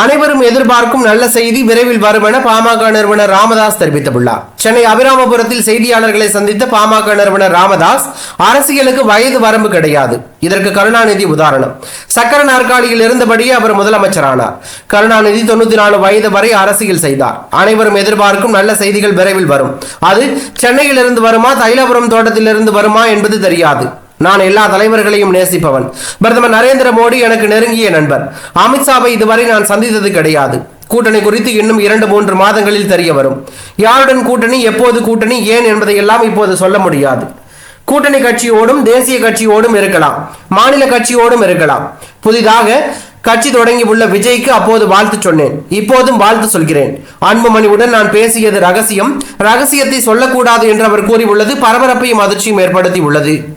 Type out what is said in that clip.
அனைவரும் எதிர்பார்க்கும் நல்ல செய்தி விரைவில் வரும் என பாமக நிறுவனர் ராமதாஸ் தெரிவித்துள்ளார். சென்னை அபிராமபுரத்தில் செய்தியாளர்களை சந்தித்த பாமக நிறுவனர் ராமதாஸ் அரசியலுக்கு வயது வரம்பு கிடையாது. இதற்கு கருணாநிதி உதாரணம். சக்கர நாற்காலியில் இருந்தபடியே அவர் முதலமைச்சரானார். கருணாநிதி தொண்ணூத்தி நாலு வயது வரை அரசியல் செய்தார். அனைவரும் எதிர்பார்க்கும் நல்ல செய்திகள் விரைவில் வரும். அது சென்னையில் இருந்து வருமா தைலபுரம் தோட்டத்திலிருந்து வருமா என்பது தெரியாது. நான் எல்லா தலைவர்களையும் நேசிப்பவன். பிரதமர் நரேந்திர மோடி எனக்கு நெருங்கிய நண்பர். அமித்ஷாவை இதுவரை நான் சந்தித்தது கிடையாது. கூட்டணி குறித்து இன்னும் இரண்டு மூன்று மாதங்களில் தெரிய வரும் யாருடன் கூட்டணி எப்போது கூட்டணி ஏன் என்பதை எல்லாம் இப்போது சொல்ல முடியாது. கூட்டணி கட்சியோடும் தேசிய கட்சியோடும் இருக்கலாம். மாநில கட்சியோடும் இருக்கலாம். புதிதாக கட்சி தொடங்கியுள்ள விஜய்க்கு அப்போது வாழ்த்து சொன்னேன். இப்போதும் வாழ்த்து சொல்கிறேன். அன்புமணியுடன் நான் பேசியது ரகசியம். ரகசியத்தை சொல்லக்கூடாது என்று அவர் கூறியுள்ளது. பரபரப்பையும் அதிர்ச்சியும் ஏற்படுத்தி உள்ளது